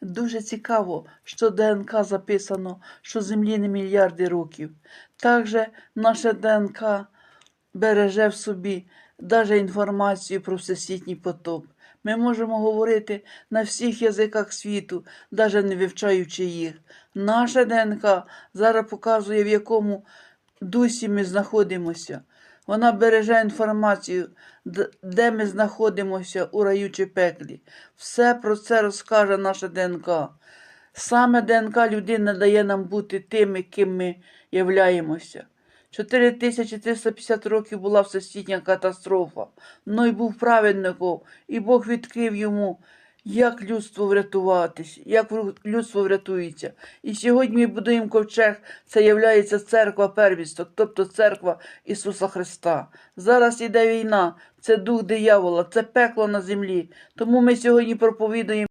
Дуже цікаво, що ДНК записано, що Землі не мільярди років. Також наше ДНК береже в собі даже інформацію про всесвітній потоп. Ми можемо говорити на всіх язиках світу, навіть не вивчаючи їх. Наша ДНК зараз показує, в якому дусі ми знаходимося. Вона береже інформацію, де ми знаходимося у раю чи пеклі. Все про це розкаже наша ДНК. Саме ДНК людини дає нам бути тими, ким ми являємося. 4350 років була всесвітня катастрофа. Ной був праведником, і Бог відкрив йому, як людство врятуватись, як людство врятується. І сьогодні ми будуємо ковчег, це є церква первісток, тобто церква Ісуса Христа. Зараз іде війна, це дух диявола, це пекло на землі. Тому ми сьогодні проповідуємо.